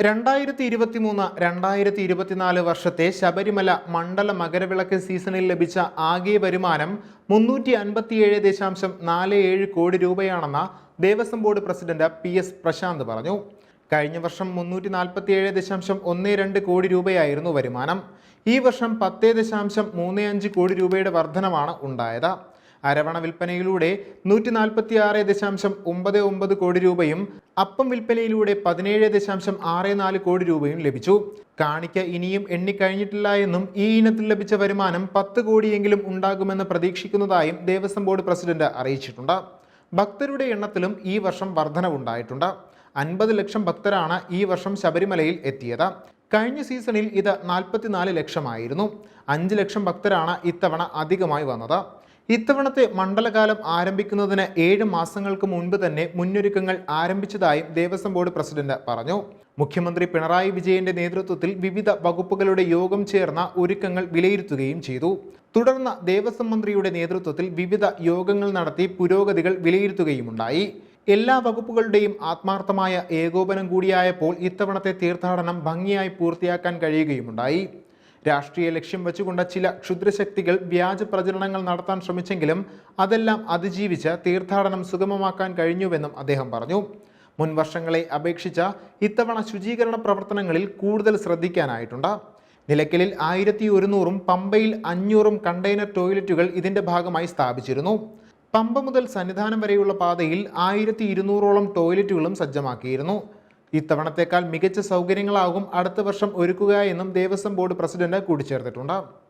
രണ്ടായിരത്തി ഇരുപത്തി മൂന്ന് രണ്ടായിരത്തി ഇരുപത്തിനാല് വർഷത്തെ ശബരിമല മണ്ഡല മകരവിളക്ക് സീസണിൽ ലഭിച്ച ആകെ വരുമാനം മുന്നൂറ്റി അൻപത്തിയേഴ് ദശാംശം നാല് ഏഴ് കോടി രൂപയാണെന്ന് Devaswom board president P S Prashanth പറഞ്ഞു. കഴിഞ്ഞ വർഷം മുന്നൂറ്റി നാൽപ്പത്തിയേഴ് ദശാംശം ഒന്ന് രണ്ട് കോടി രൂപയായിരുന്നു വരുമാനം. ഈ വർഷം പത്ത് ദശാംശം മൂന്ന് അഞ്ച് കോടി രൂപയുടെ വർധനമാണ് ഉണ്ടായത്. അരവണ വിൽപ്പനയിലൂടെ നൂറ്റി നാൽപ്പത്തി ആറ് ദശാംശം ഒമ്പത് ഒമ്പത് കോടി രൂപയും അപ്പം വിൽപ്പനയിലൂടെ പതിനേഴ് ദശാംശം ആറ് നാല് കോടി രൂപയും ലഭിച്ചു. കാണിക്ക ഇനിയും എണ്ണിക്കഴിഞ്ഞിട്ടില്ല എന്നും ഈ ഇനത്തിൽ ലഭിച്ച വരുമാനം പത്ത് കോടിയെങ്കിലും ഉണ്ടാകുമെന്ന് പ്രതീക്ഷിക്കുന്നതായും ദേവസ്വം ബോർഡ് പ്രസിഡന്റ് അറിയിച്ചിട്ടുണ്ട്. ഭക്തരുടെ എണ്ണത്തിലും ഈ വർഷം വർധനവുണ്ടായിട്ടുണ്ട്. അൻപത് ലക്ഷം ഭക്തരാണ് ഈ വർഷം ശബരിമലയിൽ എത്തിയത്. കഴിഞ്ഞ സീസണിൽ ഇത് നാൽപ്പത്തിനാല് ലക്ഷമായിരുന്നു. അഞ്ച് ലക്ഷം ഭക്തരാണ് ഇത്തവണ അധികമായി വന്നത്. ഇത്തവണത്തെ മണ്ഡലകാലം ആരംഭിക്കുന്നതിന് ഏഴ് മാസങ്ങൾക്ക് മുൻപ് തന്നെ മുന്നൊരുക്കങ്ങൾ ആരംഭിച്ചതായും ദേവസ്വം ബോർഡ് പ്രസിഡന്റ് പറഞ്ഞു. മുഖ്യമന്ത്രി പിണറായി വിജയന്റെ നേതൃത്വത്തിൽ വിവിധ വകുപ്പുകളുടെ യോഗം ചേർന്ന ഒരുക്കങ്ങൾ വിലയിരുത്തുകയും ചെയ്തു. തുടർന്ന് ദേവസ്വം മന്ത്രിയുടെ നേതൃത്വത്തിൽ വിവിധ യോഗങ്ങൾ നടത്തി പുരോഗതികൾ വിലയിരുത്തുകയുമുണ്ടായി. എല്ലാ വകുപ്പുകളുടെയും ആത്മാർത്ഥമായ ഏകോപനം കൂടിയായപ്പോൾ ഇത്തവണത്തെ തീർത്ഥാടനം ഭംഗിയായി പൂർത്തിയാക്കാൻ കഴിയുകയുമുണ്ടായി. രാഷ്ട്രീയ ലക്ഷ്യം വെച്ചുകൊണ്ട് ചില ക്ഷുദ്രശക്തികൾ വ്യാജ പ്രചരണങ്ങൾ നടത്താൻ ശ്രമിച്ചെങ്കിലും അതെല്ലാം അതിജീവിച്ച് തീർത്ഥാടനം സുഗമമാക്കാൻ കഴിഞ്ഞുവെന്നും അദ്ദേഹം പറഞ്ഞു. മുൻ വർഷങ്ങളെ അപേക്ഷിച്ച ഇത്തവണ ശുചീകരണ പ്രവർത്തനങ്ങളിൽ കൂടുതൽ ശ്രദ്ധിക്കാനായിട്ടുണ്ട്. നിലയ്ക്കലിൽ ആയിരത്തി ഒരുന്നൂറും പമ്പയിൽ അഞ്ഞൂറും കണ്ടെയ്നർ ടോയ്ലറ്റുകൾ ഇതിന്റെ ഭാഗമായി സ്ഥാപിച്ചിരുന്നു. പമ്പ മുതൽ സന്നിധാനം വരെയുള്ള പാതയിൽ ആയിരത്തി ഇരുന്നൂറോളം ടോയ്ലറ്റുകളും സജ്ജമാക്കിയിരുന്നു. ഇത്തവണത്തേക്കാൾ മികച്ച സൗകര്യങ്ങളാകും അടുത്ത വർഷം ഒരുക്കുക എന്നും ദേവസ്വം ബോർഡ് പ്രസിഡന്റ് കൂട്ടിച്ചേർത്തിട്ടുണ്ട്